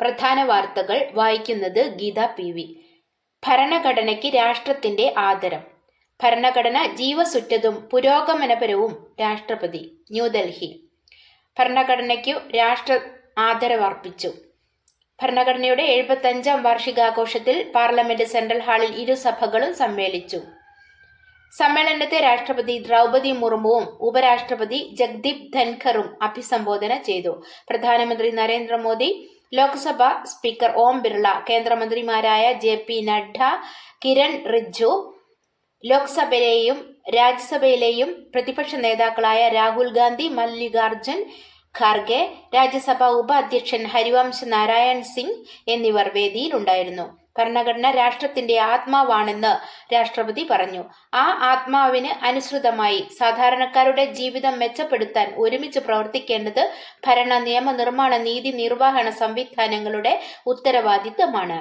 പ്രധാന വാർത്തകൾ വായിക്കുന്നത് ഗീത പി വി. ഭരണഘടനയ്ക്ക് രാഷ്ട്രത്തിന്റെ ആദരം. ഭരണഘടന ജീവസുറ്റതും പുരോഗമനപരവും രാഷ്ട്രപതി ന്യൂഡൽഹി. ഭരണഘടനയ്ക്കു രാഷ്ട്ര ആദരവർപ്പിച്ചു. ഭരണഘടനയുടെ എഴുപത്തഞ്ചാം വാർഷികാഘോഷത്തിൽ പാർലമെന്റ് സെൻട്രൽ ഹാളിൽ ഇരു സഭകളും സമ്മേളിച്ചു. സമ്മേളനത്തെ രാഷ്ട്രപതി ദ്രൗപതി മുർമുവും ഉപരാഷ്ട്രപതി ജഗ്ദീപ് ധൻഖറും അഭിസംബോധന ചെയ്തു. പ്രധാനമന്ത്രി നരേന്ദ്രമോദി ലോക്സഭ സ്പീക്കർ ഓം ബിർള കേന്ദ്രമന്ത്രിമാരായ ജെ പി നഡ്ഡ കിരൺ റിജ്ജു ലോക്സഭയിലെയും രാജ്യസഭയിലെയും പ്രതിപക്ഷ നേതാക്കളായ രാഹുൽ ഗാന്ധി മല്ലികാർജുൻ ഖാർഗെ രാജ്യസഭാ ഉപാധ്യക്ഷൻ ഹരിവംശ് നാരായൺ സിംഗ് എന്നിവർ വേദിയിലുണ്ടായിരുന്നു. ഭരണഘടന രാഷ്ട്രത്തിന്റെ ആത്മാവാണെന്ന് രാഷ്ട്രപതി പറഞ്ഞു. ആ ആത്മാവിന് അനുസൃതമായി സാധാരണക്കാരുടെ ജീവിതം മെച്ചപ്പെടുത്താൻ ഒരുമിച്ച് പ്രവർത്തിക്കേണ്ടത് ഭരണ നിയമ നിർമ്മാണ നീതി നിർവഹണ സംവിധാനങ്ങളുടെ ഉത്തരവാദിത്തമാണ്.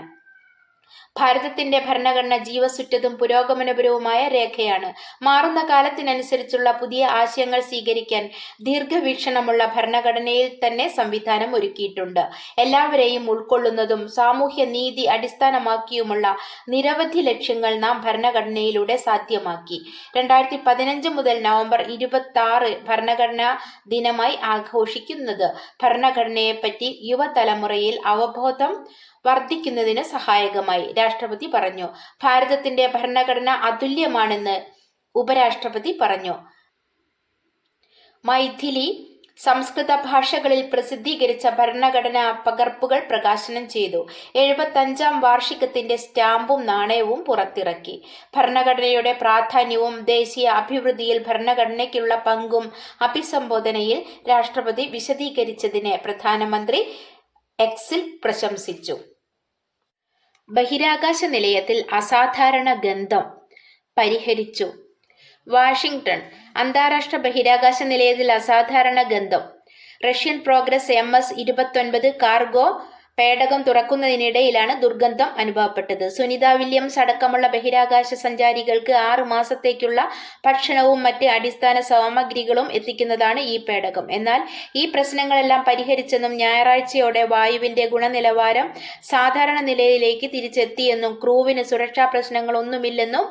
ഭാരതത്തിന്റെ ഭരണഘടന ജീവസുറ്റതും പുരോഗമനപരവുമായ രേഖയാണ്. മാറുന്ന കാലത്തിനനുസരിച്ചുള്ള പുതിയ ആശയങ്ങൾ സ്വീകരിക്കാൻ ദീർഘവീക്ഷണമുള്ള ഭരണഘടനയിൽ തന്നെ സംവിധാനം ഒരുക്കിയിട്ടുണ്ട്. എല്ലാവരെയും ഉൾക്കൊള്ളുന്നതും സാമൂഹ്യ നീതി അടിസ്ഥാനമാക്കിയുമുള്ള നിരവധി ലക്ഷ്യങ്ങൾ നാം ഭരണഘടനയിലൂടെ സാധ്യമാക്കി. രണ്ടായിരത്തി പതിനഞ്ച് മുതൽ നവംബർ ഇരുപത്തി ആറ് ഭരണഘടനാ ദിനമായി ആഘോഷിക്കുന്നത് ഭരണഘടനയെപ്പറ്റി യുവതലമുറയിൽ അവബോധം വർദ്ധിക്കുന്നതിന് സഹായകമായി. രാഷ്ട്രപതി പറഞ്ഞു. ഭാരതത്തിന്റെ ഭരണഘടന അതുല്യമാണെന്ന് ഉപരാഷ്ട്രപതി പറഞ്ഞു. മൈഥിലി സംസ്കൃത ഭാഷകളിൽ പ്രസിദ്ധീകരിച്ച ഭരണഘടനാ പകർപ്പുകൾ പ്രകാശനം ചെയ്തു. എഴുപത്തഞ്ചാം വാർഷികത്തിന്റെ സ്റ്റാമ്പും നാണയവും പുറത്തിറക്കി. ഭരണഘടനയുടെ പ്രാധാന്യവും ദേശീയ അഭിവൃദ്ധിയിൽ ഭരണഘടനയ്ക്കുള്ള പങ്കും അഭിസംബോധനയിൽ രാഷ്ട്രപതി വിശദീകരിച്ചതിനെ പ്രധാനമന്ത്രി എക്സിൽ പ്രശംസിച്ചു. ബഹിരാകാശ നിലയത്തിൽ അസാധാരണ ഗന്ധം പരിഹരിച്ചു. വാഷിംഗ്ടൺ അന്താരാഷ്ട്ര ബഹിരാകാശ നിലയത്തിൽ അസാധാരണ ഗന്ധം. റഷ്യൻ പ്രോഗ്രസ് എം എസ് ഇരുപത്തൊൻപത് കാർഗോ പേടകം തുറക്കുന്നതിനിടയിലാണ് ദുർഗന്ധം അനുഭവപ്പെട്ടത്. സുനിത വില്യംസ് അടക്കമുള്ള ബഹിരാകാശ സഞ്ചാരികൾക്ക് ആറ് മാസത്തേക്കുള്ള ഭക്ഷണവും മറ്റ് അടിസ്ഥാന സാമഗ്രികളും എത്തിക്കുന്നതാണ് ഈ പേടകം. എന്നാൽ ഈ പ്രശ്നങ്ങളെല്ലാം പരിഹരിച്ചെന്നും ഞായറാഴ്ചയോടെ വായുവിന്റെ ഗുണനിലവാരം സാധാരണ നിലയിലേക്ക് തിരിച്ചെത്തിയെന്നും ക്രൂവിന് സുരക്ഷാ പ്രശ്നങ്ങളൊന്നുമില്ലെന്നും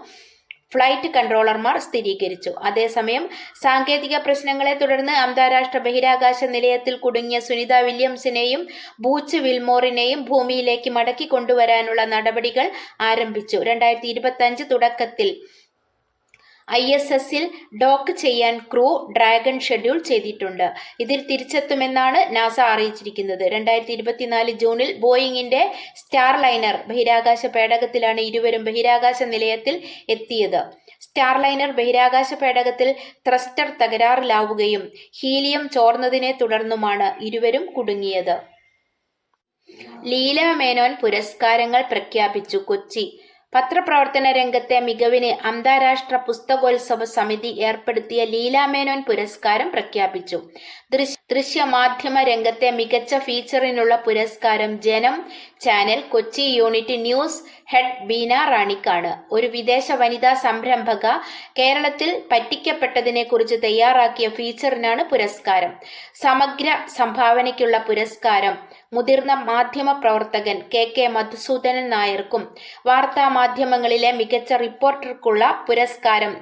ഫ്ലൈറ്റ് കൺട്രോളർമാർ സ്ഥിരീകരിച്ചു. അതേസമയം സാങ്കേതിക പ്രശ്നങ്ങളെ തുടർന്ന് അന്താരാഷ്ട്ര ബഹിരാകാശ നിലയത്തിൽ കുടുങ്ങിയ സുനിത വില്യംസിനെയും ബൂച്ച് വിൽമോറിനെയും ഭൂമിയിലേക്ക് മടക്കി കൊണ്ടുവരാനുള്ള നടപടികൾ ആരംഭിച്ചു. രണ്ടായിരത്തി തുടക്കത്തിൽ ഐ എസ് എസിൽ ഡോക്ക് ചെയ്യാൻ ക്രൂ ഡ്രാഗൺ ഷെഡ്യൂൾ ചെയ്തിട്ടുണ്ട്. ഇതിൽ തിരിച്ചെത്തുമെന്നാണ് നാസ അറിയിച്ചിരിക്കുന്നത്. രണ്ടായിരത്തി ഇരുപത്തിനാല് ജൂണിൽ ബോയിങ്ങിന്റെ സ്റ്റാർ ലൈനർ ബഹിരാകാശ പേടകത്തിലാണ് ഇരുവരും ബഹിരാകാശ നിലയത്തിൽ എത്തിയത്. സ്റ്റാർ ലൈനർ ബഹിരാകാശ പേടകത്തിൽ ത്രസ്റ്റർ തകരാറിലാവുകയും ഹീലിയം ചോർന്നതിനെ തുടർന്നുമാണ് ഇരുവരും കുടുങ്ങിയത്. ലീല മേനോൻ പുരസ്കാരങ്ങൾ പ്രഖ്യാപിച്ചു. കൊച്ചി പത്രപ്രവർത്തന രംഗത്തെ മികവിന് അന്താരാഷ്ട്ര പുസ്തകോത്സവ സമിതി ഏർപ്പെടുത്തിയ ലീലാമേനോൻ പുരസ്കാരം പ്രഖ്യാപിച്ചു. ദൃശ്യ ദൃശ്യമാധ്യമ രംഗത്തെ മികച്ച ഫീച്ചറിനുള്ള പുരസ്കാരം Janam channel Kochi unit news head Beena റാണിക്കാണ്. ഒരു വിദേശ വനിതാ സംരംഭക കേരളത്തിൽ പറ്റിക്കപ്പെട്ടതിനെക്കുറിച്ച് തയ്യാറാക്കിയ ഫീച്ചറിനാണ് പുരസ്കാരം. സമഗ്ര സംഭാവനയ്ക്കുള്ള പുരസ്കാരം. മുതിർന്ന മാധ്യമ പ്രവർത്തകൻ കെ കെ മധുസൂദനൻ നായർക്കും വാർത്താ മാധ്യമങ്ങളിലെ മികച്ച റിപ്പോർട്ടർക്കുള്ള പുരസ്കാരം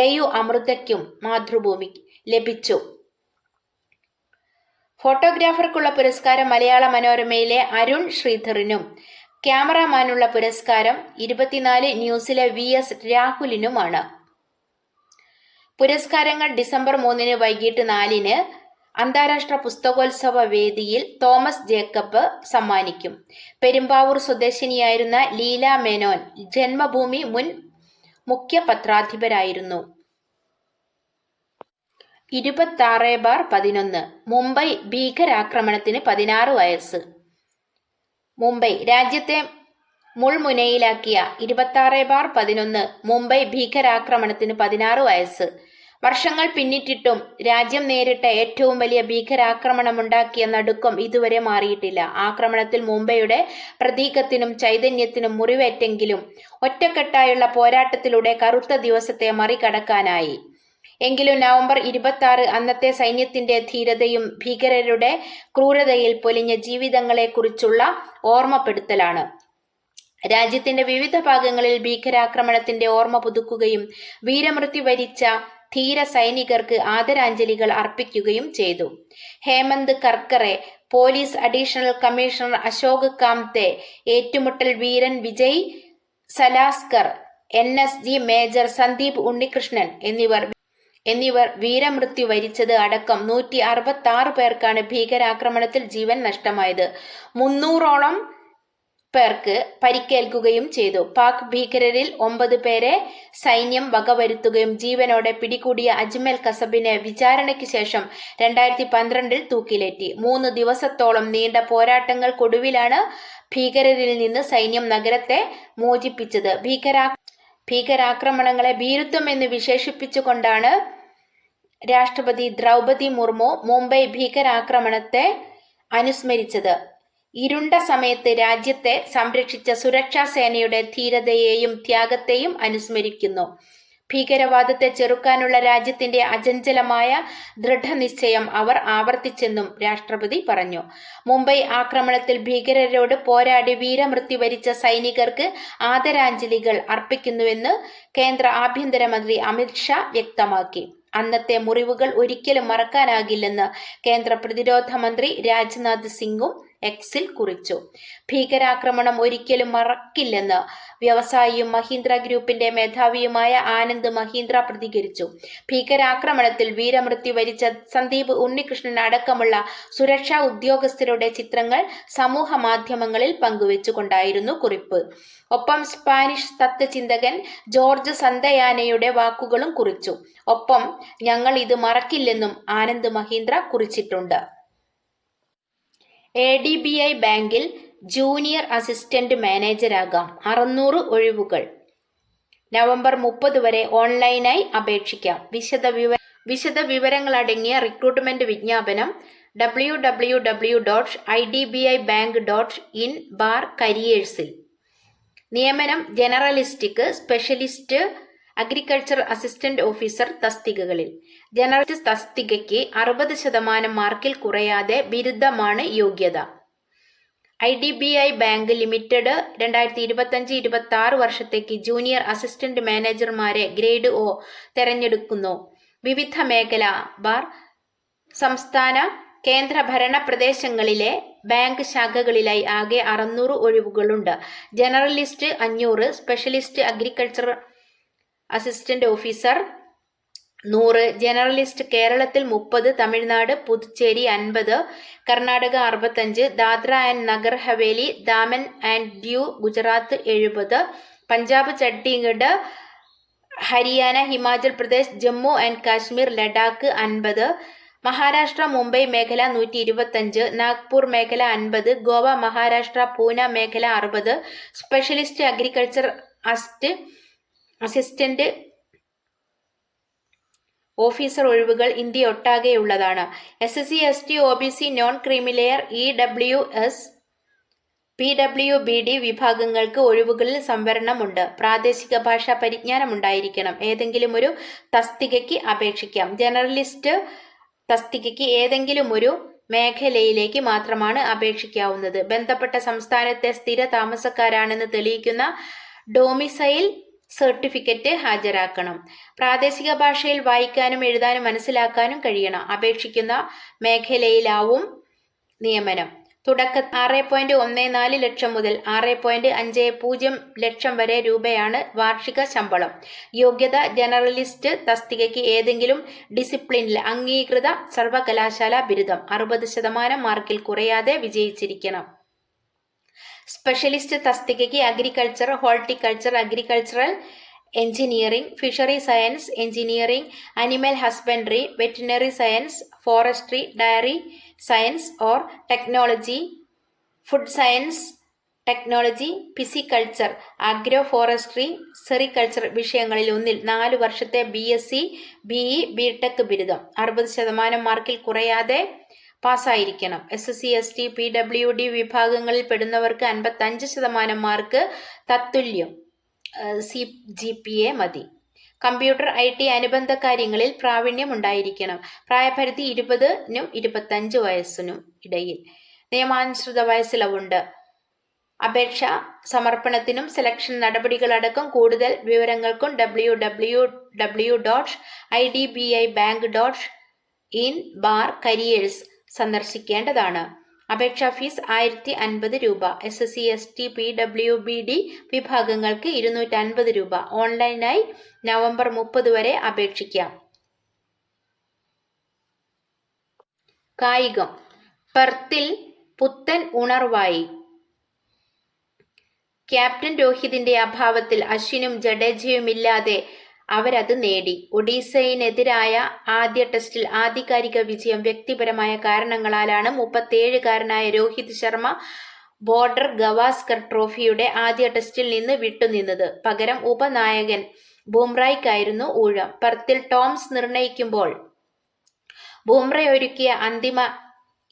എ യു അമൃതയ്ക്കും മാതൃഭൂമി ലഭിച്ചു. ഫോട്ടോഗ്രാഫർക്കുള്ള പുരസ്കാരം മലയാള മനോരമയിലെ അരുൺ ശ്രീധറിനും ക്യാമറാമാനുള്ള പുരസ്കാരം ഇരുപത്തിനാല് ന്യൂസിലെ വി എസ് രാഹുലിനുമാണ്. പുരസ്കാരങ്ങൾ ഡിസംബർ മൂന്നിന് വൈകിട്ട് നാലിന് അന്താരാഷ്ട്ര പുസ്തകോത്സവ വേദിയിൽ തോമസ് ജേക്കബ് സമ്മാനിക്കും. പെരുമ്പാവൂർ സ്വദേശിനിയായിരുന്ന ലീല മേനോൻ ജന്മഭൂമി മുൻ മുഖ്യ പത്രാധിപരായിരുന്നു ഇരുപത്താറ് ബാർ പതിനൊന്ന് മുംബൈ ഭീകരാക്രമണത്തിന് പതിനാറ് വയസ്സ്. മുംബൈ രാജ്യത്തെ മുൾമുനയിലാക്കിയ ഇരുപത്താറ് ബാർ പതിനൊന്ന് മുംബൈ ഭീകരാക്രമണത്തിന് പതിനാറ് വയസ്സ്. വർഷങ്ങൾ പിന്നിട്ടിട്ടും രാജ്യം നേരിട്ട ഏറ്റവും വലിയ ഭീകരാക്രമണമുണ്ടാക്കിയ നടുക്കം ഇതുവരെ മാറിയിട്ടില്ല. ആക്രമണത്തിൽ മുംബൈയുടെ പ്രതീകത്തിനും ചൈതന്യത്തിനും മുറിവേറ്റെങ്കിലും ഒറ്റക്കെട്ടായുള്ള പോരാട്ടത്തിലൂടെ കറുത്ത ദിവസത്തെ മറികടക്കാനായി. എങ്കിലും നവംബർ ഇരുപത്തി ആറ് അന്നത്തെ സൈന്യത്തിന്റെ ധീരതയും ഭീകരരുടെ ക്രൂരതയിൽ പൊലിഞ്ഞ ജീവിതങ്ങളെക്കുറിച്ചുള്ള ഓർമ്മപ്പെടുത്തലാണ്. രാജ്യത്തിന്റെ വിവിധ ഭാഗങ്ങളിൽ ഭീകരാക്രമണത്തിന്റെ ഓർമ്മ പുതുക്കുകയും വീരമൃത്യു വരിച്ച ധീര സൈനികർക്ക് ആദരാഞ്ജലികൾ അർപ്പിക്കുകയും ചെയ്തു. Hemant Karkare police additional commissioner Ashok Kamte ഏറ്റുമുട്ടൽ വീരൻ Vijay Salaskar N S G major Sandeep Unnikrishnan എന്നിവർ എന്നിവർ വീരമൃത്യു വരിച്ചത് അടക്കം നൂറ്റി അറുപത്തി ആറ് പേർക്കാണ് ഭീകരാക്രമണത്തിൽ ജീവൻ നഷ്ടമായത്. മുന്നൂറോളം പേർക്ക് പരിക്കേൽക്കുകയും ചെയ്തു. പാക് ഭീകരരിൽ ഒമ്പത് പേരെ സൈന്യം വകവരുത്തുകയും ജീവനോടെ പിടികൂടിയ അജ്മൽ കസബിനെ വിചാരണയ്ക്ക് ശേഷം രണ്ടായിരത്തി പന്ത്രണ്ടിൽ തൂക്കിലേറ്റി. മൂന്ന് ദിവസത്തോളം നീണ്ട പോരാട്ടങ്ങൾക്കൊടുവിലാണ് ഭീകരരിൽ നിന്ന് സൈന്യം നഗരത്തെ മോചിപ്പിച്ചത്. ഭീകരാ ഭീകരാക്രമണങ്ങളെ ഭീരുത്വം എന്ന് വിശേഷിപ്പിച്ചുകൊണ്ടാണ് രാഷ്ട്രപതി ദ്രൗപതി മുർമു മുംബൈ ഭീകരാക്രമണത്തെ അനുസ്മരിച്ചത്. ഇരുണ്ട സമയത്ത് രാജ്യത്തെ സംരക്ഷിച്ച സുരക്ഷാ സേനയുടെ ധീരതയെയും ത്യാഗത്തെയും അനുസ്മരിക്കുന്നു. ഭീകരവാദത്തെ ചെറുക്കാനുള്ള രാജ്യത്തിന്റെ അചഞ്ചലമായ ദൃഢനിശ്ചയം അവർ ആവർത്തിച്ചെന്നും രാഷ്ട്രപതി പറഞ്ഞു. മുംബൈ ആക്രമണത്തിൽ ഭീകരരോട് പോരാടി വീരമൃത്യു വരിച്ച സൈനികർക്ക് ആദരാഞ്ജലികൾ അർപ്പിക്കുന്നുവെന്ന് കേന്ദ്ര ആഭ്യന്തരമന്ത്രി അമിത്ഷാ വ്യക്തമാക്കി. അന്നത്തെ മുറിവുകൾ ഒരിക്കലും മറക്കാനാകില്ലെന്ന് കേന്ദ്ര പ്രതിരോധ മന്ത്രി രാജ്നാഥ് സിംഗും എക്സിൽ കുറിച്ചു. ഭീകരാക്രമണം ഒരിക്കലും മറക്കില്ലെന്ന് വ്യവസായിയും മഹീന്ദ്ര ഗ്രൂപ്പിന്റെ മേധാവിയുമായ ആനന്ദ് മഹീന്ദ്ര പ്രതികരിച്ചു. ഭീകരാക്രമണത്തിൽ വീരമൃത്യു വരിച്ച സന്ദീപ് ഉണ്ണികൃഷ്ണൻ അടക്കമുള്ള സുരക്ഷാ ഉദ്യോഗസ്ഥരുടെ ചിത്രങ്ങൾ സമൂഹ മാധ്യമങ്ങളിൽ പങ്കുവച്ചുകൊണ്ടായിരുന്നു കുറിപ്പ്. ഒപ്പം സ്പാനിഷ് തത്വചിന്തകൻ ജോർജ് സന്തയാനയുടെ വാക്കുകളും കുറിച്ചു. ഒപ്പം ഞങ്ങൾ ഇത് മറക്കില്ലെന്നും ആനന്ദ് മഹീന്ദ്ര കുറിച്ചിട്ടുണ്ട്. എ ഡി ബി ഐ ബാങ്കിൽ ജൂനിയർ അസിസ്റ്റന്റ് മാനേജരാകാം. അറുന്നൂറ് ഒഴിവുകൾ. നവംബർ മുപ്പത് വരെ ഓൺലൈനായി അപേക്ഷിക്കാം. വിശദ വിവര വിശദ വിവരങ്ങളടങ്ങിയ റിക്രൂട്ട്മെന്റ് വിജ്ഞാപനം W W W dot I D B I bank dot in bar കരിയേഴ്സിൽ നിയമനം ജനറലിസ്റ്റിക്ക് സ്പെഷ്യലിസ്റ്റ് അഗ്രികൾച്ചർ അസിസ്റ്റന്റ് ഓഫീസർ തസ്തികകളിൽ. ജനറലിസ്റ്റ് തസ്തികയ്ക്ക് അറുപത് ശതമാനം മാർക്കിൽ കുറയാതെ ബിരുദമാണ് യോഗ്യത. I D B I bank limited രണ്ടായിരത്തി ഇരുപത്തഞ്ച് ഇരുപത്തി ആറ് വർഷത്തേക്ക് ജൂനിയർ അസിസ്റ്റന്റ് മാനേജർമാരെ ഗ്രേഡ് ഒ തെരഞ്ഞെടുക്കുന്നു. വിവിധ മേഖല ബാർ സംസ്ഥാന കേന്ദ്ര ഭരണ പ്രദേശങ്ങളിലെ ബാങ്ക് ശാഖകളിലായി ആകെ അറുന്നൂറ് ഒഴിവുകളുണ്ട്. ജനറലിസ്റ്റ് അഞ്ഞൂറ് സ്പെഷ്യലിസ്റ്റ് അഗ്രികൾച്ചർ അസിസ്റ്റന്റ് ഓഫീസർ നൂറ്. ജനറലിസ്റ്റ് കേരളത്തിൽ മുപ്പത് തമിഴ്നാട് പുതുച്ചേരി അൻപത് കർണാടക അറുപത്തഞ്ച് ദാദ്ര ആൻഡ് നഗർ ഹവേലി ദാമൻ ആൻഡ് ഡ്യൂ ഗുജറാത്ത് എഴുപത് പഞ്ചാബ് ചണ്ഡീഗഡ് ഹരിയാന ഹിമാചൽ പ്രദേശ് ജമ്മു ആൻഡ് കാശ്മീർ ലഡാക്ക് അൻപത് മഹാരാഷ്ട്ര മുംബൈ മേഖല നൂറ്റി ഇരുപത്തഞ്ച് നാഗ്പൂർ മേഖല അൻപത് ഗോവ മഹാരാഷ്ട്ര പൂന മേഖല അറുപത് സ്പെഷ്യലിസ്റ്റ് അഗ്രികൾച്ചർ അസ്റ്റ് അസിസ്റ്റന്റ് ഓഫീസർ ഒഴിവുകൾ India ഒട്ടാകെയുള്ളതാണ് S S C S T O B C non creamy layer E W S P W B D വിഭാഗങ്ങൾക്ക് ഒഴിവുകളിൽ സംവരണമുണ്ട്. പ്രാദേശിക ഭാഷാ പരിജ്ഞാനം ഉണ്ടായിരിക്കണം ഏതെങ്കിലും ഒരു തസ്തികയ്ക്ക് അപേക്ഷിക്കാം. ജനറലിസ്റ്റ് തസ്തികയ്ക്ക് ഏതെങ്കിലും ഒരു മേഖലയിലേക്ക് മാത്രമാണ് അപേക്ഷിക്കാവുന്നത്. ബന്ധപ്പെട്ട സംസ്ഥാനത്തെ സ്ഥിര താമസക്കാരാണെന്ന് തെളിയിക്കുന്ന ഡോമിസൈൽ സർട്ടിഫിക്കറ്റ് ഹാജരാക്കണം. പ്രാദേശിക ഭാഷയിൽ വായിക്കാനും എഴുതാനും മനസ്സിലാക്കാനും കഴിയണം. അപേക്ഷിക്കുന്ന മേഖലയിലാവും നിയമനം. തുടക്ക ആറ് പോയിന്റ് ഒന്ന് നാല് ലക്ഷം മുതൽ ആറ് പോയിന്റ് അഞ്ച് പൂജ്യം ലക്ഷം വരെ രൂപയാണ് വാർഷിക ശമ്പളം. യോഗ്യത ജനറലിസ്റ്റ് തസ്തികയ്ക്ക് ഏതെങ്കിലും ഡിസിപ്ലിനിൽ അംഗീകൃത സർവകലാശാല ബിരുദം. അറുപത് ശതമാനം മാർക്കിൽ കുറയാതെ വിജയിച്ചിരിക്കണം. Specialist തസ്തികയ്ക്ക് agriculture horticulture agricultural engineering fishery science engineering animal husbandry veterinary science forestry dairy science or technology food science technology pisciculture agro forestry sericulture വിഷയങ്ങളിൽ ഒന്നിൽ നാല് വർഷത്തെ B S C B E B tech ബിരുദം. അറുപത് ശതമാനം മാർക്കിൽ കുറയാതെ പാസ്സായിരിക്കണം. S S C S T P W D വിഭാഗങ്ങളിൽ പെടുന്നവർക്ക് അൻപത്തഞ്ച് ശതമാനം മാർക്ക് തത്തുല്യം. സി ജി പി എ മതി. കമ്പ്യൂട്ടർ ഐ ടി അനുബന്ധ കാര്യങ്ങളിൽ പ്രാവീണ്യം ഉണ്ടായിരിക്കണം പ്രായപരിധി ഇരുപതിനും ഇരുപത്തഞ്ച് വയസ്സിനും ഇടയിൽ. നിയമാനുസൃത വയസ്സിളവുണ്ട്. അപേക്ഷ സമർപ്പണത്തിനും സെലക്ഷൻ നടപടികളടക്കം കൂടുതൽ വിവരങ്ങൾക്കും W W W dot I D B I bank dot in bar careers സന്ദർശിക്കേണ്ടതാണ്. അപേക്ഷാ ഫീസ് ആയിരത്തി അൻപത് രൂപ. S S C S T P W B D വിഭാഗങ്ങൾക്ക് ഇരുന്നൂറ്റി അൻപത് രൂപ. ഓൺലൈനായി നവംബർ മുപ്പത് വരെ അപേക്ഷിക്കാം. കായികം. പെർത്തിൽ പുത്തൻ ഉണർവായി. ക്യാപ്റ്റൻ രോഹിതിന്റെ അഭാവത്തിൽ അശ്വിനും ജഡേജയുമില്ലാതെ അവരത് നേടി. ഒഡീസയിനെതിരായ ആദ്യ ടെസ്റ്റിൽ ആധികാരിക വിജയം വ്യക്തിപരമായ കാരണങ്ങളാലാണ് മുപ്പത്തിയേഴുകാരനായ രോഹിത് ശർമ്മ ബോർഡർ ഗവാസ്കർ ട്രോഫിയുടെ ആദ്യ ടെസ്റ്റിൽ നിന്ന് വിട്ടുനിന്നത്. പകരം ഉപനായകൻ ബുംറയ്ക്കായിരുന്നു ഊഴം. പർത്തിൽ ടോംസ് നിർണയിക്കുമ്പോൾ ബുംറ ഒരുക്കിയ അന്തിമ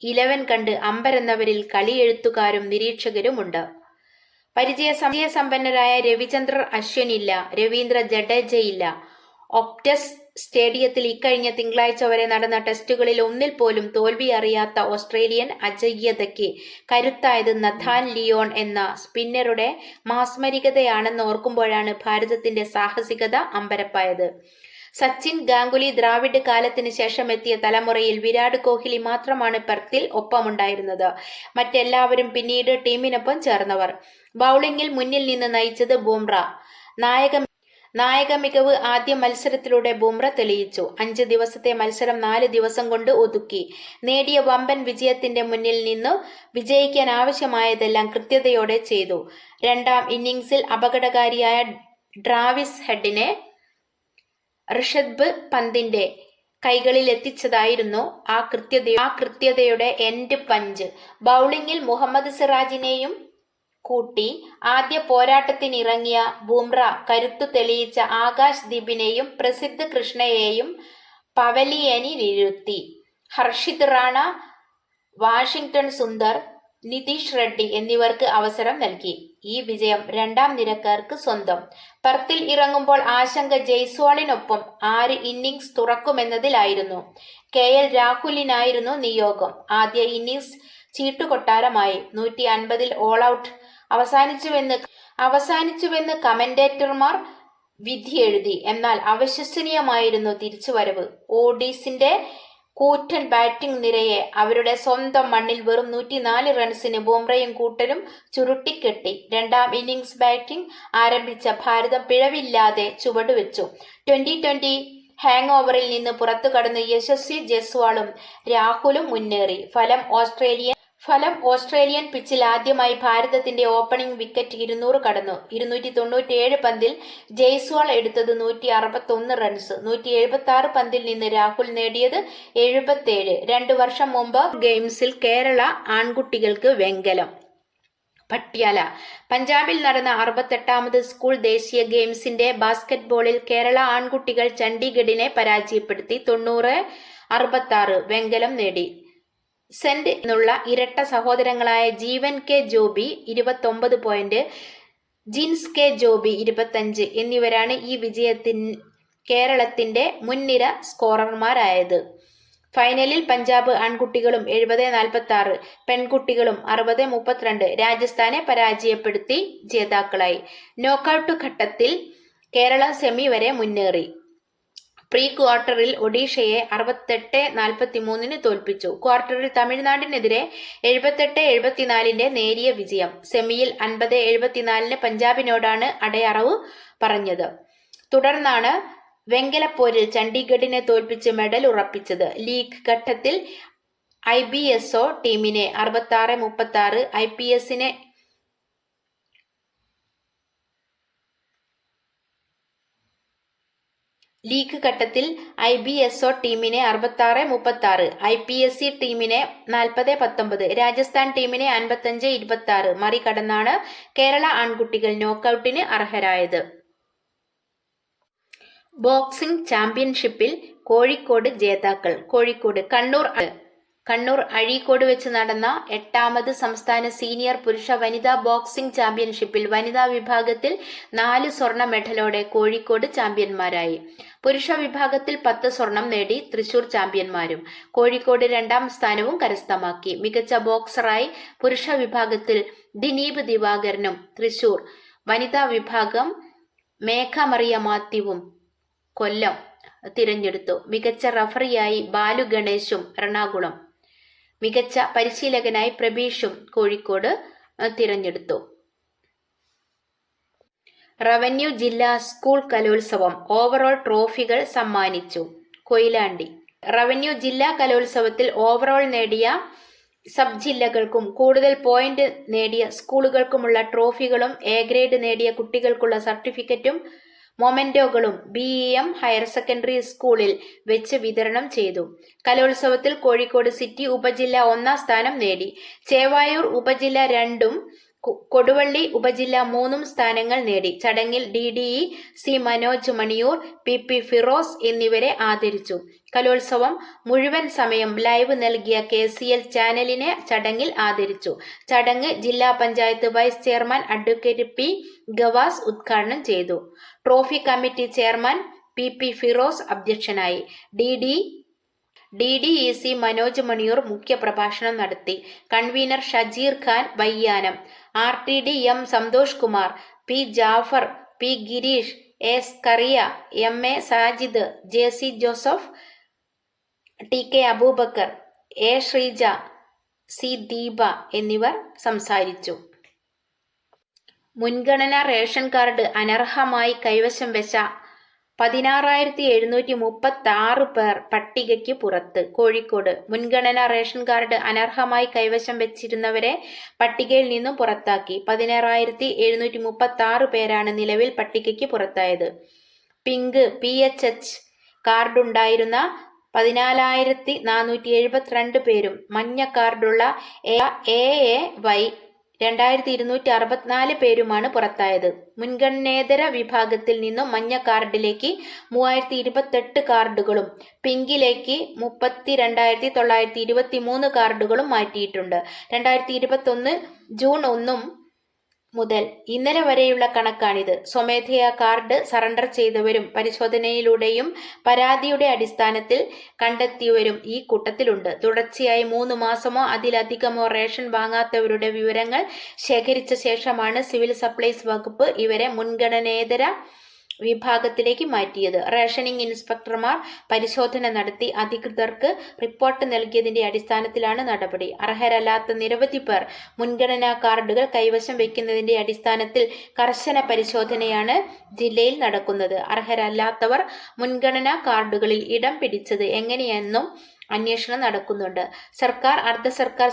ഇലവൻ കണ്ട് അമ്പരെന്നവരിൽ കളിയെഴുത്തുകാരും നിരീക്ഷകരുമുണ്ട്. പരിചയ സമ്പന്നരായ രവിചന്ദ്രർ അശ്വനില്ല രവീന്ദ്ര ജഡേജയില്ല. ഒപ്റ്റസ് സ്റ്റേഡിയത്തിൽ ഇക്കഴിഞ്ഞ തിങ്കളാഴ്ച വരെ നടന്ന ടെസ്റ്റുകളിൽ ഒന്നിൽ പോലും തോൽവി അറിയാത്ത ഓസ്ട്രേലിയൻ അജയ്യതയ്ക്ക് കരുത്തായത് നഥാൻ ലിയോൺ എന്ന സ്പിന്നറുടെ മാസ്മരികതയാണെന്ന് ഓർക്കുമ്പോഴാണ് ഭാരതത്തിന്റെ സാഹസികത അമ്പരപ്പായത്. സച്ചിൻ ഗാംഗുലി ദ്രാവിഡ് കാലത്തിന് ശേഷം എത്തിയ തലമുറയിൽ വിരാട് കോഹ്ലി മാത്രമാണ് പെർത്തിൽ ഒപ്പമുണ്ടായിരുന്നത്. മറ്റെല്ലാവരും പിന്നീട് ടീമിനൊപ്പം ചേർന്നവർ. ബൗളിംഗിൽ മുന്നിൽ നിന്ന് നയിച്ചത് ബുംറ. നായക നായക മികവ് ആദ്യ മത്സരത്തിലൂടെ ബുംറ തെളിയിച്ചു. അഞ്ച് ദിവസത്തെ മത്സരം നാല് ദിവസം കൊണ്ട് ഒതുക്കി. നേടിയ വമ്പൻ വിജയത്തിന്റെ മുന്നിൽ നിന്ന് വിജയിക്കാൻ ആവശ്യമായതെല്ലാം കൃത്യതയോടെ ചെയ്തു. രണ്ടാം ഇന്നിംഗ്സിൽ അപകടകാരിയായ ഡ്രാവിസ് ഹെഡിനെ ഋഷഭ് പന്തിന്റെ കൈകളിൽ എത്തിച്ചതായിരുന്നു ആ കൃത്യത ആ കൃത്യതയുടെ എൻഡ് പഞ്ച്. ബൗളിംഗിൽ മുഹമ്മദ് സിറാജിനെയും കൂട്ടി ആദ്യ പോരാട്ടത്തിനിറങ്ങിയ ബുംറ കരുത്തു തെളിയിച്ച ആകാശ് ദീപിനെയും പ്രസിദ്ധ് കൃഷ്ണയെയും പവലിയനിലിരുത്തി. ഹർഷിത് റാണ വാഷിംഗ്ടൺ സുന്ദർ നിതീഷ് റെഡ്ഡി എന്നിവർക്ക് അവസരം നൽകി. ഈ വിജയം രണ്ടാം നിരക്കാർക്ക് സ്വന്തം. പർത്തിൽ ഇറങ്ങുമ്പോൾ ആശങ്ക ജയ്സ്വാളിനൊപ്പം ആര് ഇന്നിങ്സ് തുറക്കുമെന്നതിലായിരുന്നു. കെ എൽ രാഹുലിനായിരുന്നു നിയോഗം. ആദ്യ ഇന്നിങ്സ് ചീട്ടുകൊട്ടാരമായി. നൂറ്റി അൻപതിൽ ഓൾ ഔട്ട് അവസാനിച്ചുവെന്ന് അവസാനിച്ചുവെന്ന് കമന്റേറ്റർമാർ വിധി എഴുതി എന്നാൽ അവിശ്വസനീയമായിരുന്നു തിരിച്ചുവരവ്. ഓഡീസിന്റെ കൂറ്റൻ ബാറ്റിംഗ് നിരയെ അവരുടെ സ്വന്തം മണ്ണിൽ വെറും നൂറ്റിനാല് റൺസിന് ബുംറയും കൂട്ടരും ചുരുട്ടിക്കെട്ടി. രണ്ടാം ഇന്നിംഗ്സ് ബാറ്റിംഗ് ആരംഭിച്ച ഭാരതം പിഴവില്ലാതെ ചുവടുവെച്ചു. ട്വന്റി ട്വന്റി ഹാങ് ഓവറിൽ നിന്ന് പുറത്തു കടന്ന് യശസ്വി ജയ്സ്വാളും രാഹുലും മുന്നേറി. ഫലം ഓസ്ട്രേലിയൻ ഫലം ഓസ്ട്രേലിയൻ പിച്ചിൽ ആദ്യമായി ഭാരതത്തിന്റെ ഓപ്പണിംഗ് വിക്കറ്റ് ഇരുന്നൂറ് കടന്നു. ഇരുന്നൂറ്റി തൊണ്ണൂറ്റിയേഴ് പന്തിൽ ജയ്സ്വാൾ എടുത്തത് നൂറ്റി അറുപത്തൊന്ന് റൺസ്. നൂറ്റി എഴുപത്തി ആറ് പന്തിൽ നിന്ന് രാഹുൽ നേടിയത് എഴുപത്തേഴ്. രണ്ടു വർഷം മുമ്പ് ഗെയിംസിൽ കേരള ആൺകുട്ടികൾക്ക് വെങ്കലം. പട്യാല. പഞ്ചാബിൽ നടന്ന അറുപത്തെട്ടാമത് സ്കൂൾ ദേശീയ ഗെയിംസിന്റെ ബാസ്കറ്റ്ബോളിൽ കേരള ആൺകുട്ടികൾ ചണ്ഡീഗഡിനെ പരാജയപ്പെടുത്തി തൊണ്ണൂറ് അറുപത്തി വെങ്കലം നേടി. സെന്റ് എന്നുള്ള ഇരട്ട സഹോദരങ്ങളായ ജീവൻ കെ ജോബി ഇരുപത്തൊമ്പത് പോയിന്റ് ജിൻസ് കെ ജോബി ഇരുപത്തഞ്ച് എന്നിവരാണ് ഈ വിജയത്തിൻ കേരളത്തിന്റെ മുൻനിര സ്കോറർമാരായത് ഫൈനലിൽ പഞ്ചാബ് ആൺകുട്ടികളും എഴുപത് നാൽപ്പത്തി ആറ് പെൺകുട്ടികളും അറുപത് മുപ്പത്തിരണ്ട് രാജസ്ഥാനെ പരാജയപ്പെടുത്തി ജേതാക്കളായി. നോക്കൌട്ട് ഘട്ടത്തിൽ കേരള സെമി വരെ മുന്നേറി. പ്രീ ക്വാർട്ടറിൽ ഒഡീഷയെ അറുപത്തെട്ട് നാൽപ്പത്തി മൂന്നിന് തോൽപ്പിച്ചു. ക്വാർട്ടറിൽ തമിഴ്നാടിനെതിരെ എഴുപത്തെട്ട് എഴുപത്തിനാലിന്റെ നേരിയ വിജയം. സെമിയിൽ അൻപത് എഴുപത്തിനാലിന് പഞ്ചാബിനോടാണ് അടയറവ് പറഞ്ഞത്. തുടർന്നാണ് വെങ്കലപ്പോരിൽ ചണ്ഡീഗഡിനെ തോൽപ്പിച്ച് മെഡൽ ഉറപ്പിച്ചത്. ലീഗ് ഘട്ടത്തിൽ ഐ ബി എസ് ഒ ടീമിനെ അറുപത്തി ആറ് മുപ്പത്തി ആറ് ഐ പി എസിനെ ലീഗ് ഘട്ടത്തിൽ ഐ ബി എസ് ഒ ടീമിനെ അറുപത്തി ആറ് മുപ്പത്തി ആറ് ഐ പി എസ് സി ടീമിനെ നാൽപ്പത് പത്തൊമ്പത് രാജസ്ഥാൻ ടീമിനെ അൻപത്തഞ്ച് ഇരുപത്തി ആറ് മറികടന്നാണ് കേരള ആൺകുട്ടികൾ നോക്കൌട്ടിന് അർഹരായത്. ബോക്സിംഗ് ചാമ്പ്യൻഷിപ്പിൽ കോഴിക്കോട് ജേതാക്കൾ കോഴിക്കോട് കണ്ണൂർ കണ്ണൂർ അഴീക്കോട് വെച്ച് നടന്ന എട്ടാമത് സംസ്ഥാന സീനിയർ പുരുഷ വനിതാ ബോക്സിംഗ് ചാമ്പ്യൻഷിപ്പിൽ വനിതാ വിഭാഗത്തിൽ നാല് സ്വർണ മെഡലോടെ കോഴിക്കോട് ചാമ്പ്യന്മാരായി. പുരുഷ വിഭാഗത്തിൽ പത്ത് സ്വർണം നേടി തൃശൂർ ചാമ്പ്യന്മാരും കോഴിക്കോട് രണ്ടാം സ്ഥാനവും കരസ്ഥമാക്കി. മികച്ച ബോക്സറായി പുരുഷ വിഭാഗത്തിൽ ദിനീപ് ദിവാകരനും തൃശൂർ. വനിതാ വിഭാഗം മേഘ മറിയ മാത്യുവും കൊല്ലം തിരഞ്ഞെടുത്തു. മികച്ച റഫറിയായി ബാലു ഗണേശും എറണാകുളം. മികച്ച പരിശീലകനായി പ്രബീഷും കോഴിക്കോട് തിരഞ്ഞെടുത്തു. റവന്യൂ ജില്ലാ സ്കൂൾ കലോത്സവം ഓവറോൾ ട്രോഫികൾ സമ്മാനിച്ചു. കൊയിലാണ്ടി. റവന്യൂ ജില്ലാ കലോത്സവത്തിൽ ഓവറോൾ നേടിയ സബ് ജില്ലകൾക്കും കൂടുതൽ പോയിന്റ് നേടിയ സ്കൂളുകൾക്കുമുള്ള ട്രോഫികളും എ ഗ്രേഡ് നേടിയ കുട്ടികൾക്കുള്ള സർട്ടിഫിക്കറ്റും മൊമെന്റോകളും B E M higher secondary സ്കൂളിൽ വെച്ച് വിതരണം ചെയ്തു. കലോത്സവത്തിൽ കോഴിക്കോട് സിറ്റി ഉപജില്ല ഒന്നാം സ്ഥാനം നേടി. ചേവായൂർ ഉപജില്ല രണ്ടും കൊടുവള്ളി ഉപജില്ല മൂന്നും സ്ഥാനങ്ങൾ നേടി. ചടങ്ങിൽ D D E C Manoj Maniyur P P Firoz എന്നിവരെ ആദരിച്ചു. കലോത്സവം മുഴുവൻ സമയം ലൈവ് നൽകിയ കെ സി എൽ ചാനലിനെ ചടങ്ങിൽ ആദരിച്ചു. ചടങ്ങ് ജില്ലാ panchayat vice chairman advocate P Gavas ഉദ്ഘാടനം ചെയ്തു. Trophy committee chairman P P Firoz അധ്യക്ഷനായി. D D D D E C Manoj Maniyur മുഖ്യപ്രഭാഷണം നടത്തി. Convenor Shajeer Khan Vayyanam. R T D M Santhosh Kumar P Jafar P Girish S Kariya M A Sajid J C Joseph T K Abubakar A Sreeja C Deepa എന്നിവർ സംസാരിച്ചു. മുൻഗണനാ ration card അനർഹമായി കൈവശം വെച്ച പതിനാറായിരത്തി എഴുന്നൂറ്റി മുപ്പത്തി ആറ് പേർ പട്ടികയ്ക്ക് പുറത്ത്. കോഴിക്കോട് മുൻഗണനാ റേഷൻ കാർഡ് അനർഹമായി കൈവശം വെച്ചിരുന്നവരെ പട്ടികയിൽ നിന്നും പുറത്താക്കി. പതിനാറായിരത്തി എഴുന്നൂറ്റി മുപ്പത്തി ആറ് പേരാണ് നിലവിൽ പട്ടികയ്ക്ക് പുറത്തായത്. പിങ്ക് പി എച്ച് എച്ച് കാർഡുണ്ടായിരുന്ന പതിനാലായിരത്തി നാനൂറ്റി എഴുപത്തിരണ്ട് പേരും മഞ്ഞ കാർഡുള്ള എ എ വൈ രണ്ടായിരത്തി ഇരുന്നൂറ്റി അറുപത്തിനാല് പേരുമാണ് പുറത്തായത്. മുൻഗണനേതര വിഭാഗത്തിൽ നിന്നും മഞ്ഞ കാർഡിലേക്ക് മൂവായിരത്തി ഇരുപത്തെട്ട് കാർഡുകളും പിങ്കിലേക്ക് മുപ്പത്തി രണ്ടായിരത്തി തൊള്ളായിരത്തി ഇരുപത്തി മൂന്ന് കാർഡുകളും മാറ്റിയിട്ടുണ്ട്. രണ്ടായിരത്തി ഇരുപത്തൊന്ന് ജൂൺ ഒന്നും മുതൽ ഇന്നലെ വരെയുള്ള കണക്കാണിത്. സ്വമേധയാ കാർഡ് സറണ്ടർ ചെയ്തവരും പരിശോധനയിലൂടെയും പരാതിയുടെ അടിസ്ഥാനത്തിൽ കണ്ടെത്തിയവരും ഈ കൂട്ടത്തിലുണ്ട്. തുടർച്ചയായി മൂന്ന് മാസമോ അതിലധികമോ റേഷൻ വാങ്ങാത്തവരുടെ വിവരങ്ങൾ ശേഖരിച്ച ശേഷമാണ് സിവിൽ സപ്ലൈസ് വകുപ്പ് ഇവരെ മുൻഗണനേതര വിഭാഗത്തിലേക്ക് മാറ്റിയത്. റേഷനിംഗ് ഇൻസ്പെക്ടർമാർ പരിശോധന നടത്തി അധികൃതർക്ക് റിപ്പോർട്ട് നൽകിയതിന്റെ അടിസ്ഥാനത്തിലാണ് നടപടി. അർഹരല്ലാത്ത നിരവധി പേർ മുൻഗണനാ കാർഡുകൾ കൈവശം വയ്ക്കുന്നതിന്റെ അടിസ്ഥാനത്തിൽ കർശന പരിശോധനയാണ് ജില്ലയിൽ നടക്കുന്നത്. അർഹരല്ലാത്തവർ മുൻഗണനാ കാർഡുകളിൽ ഇടം പിടിച്ചത് എങ്ങനെയെന്നും അന്വേഷണം നടക്കുന്നുണ്ട്. സർക്കാർ അർദ്ധ സർക്കാർ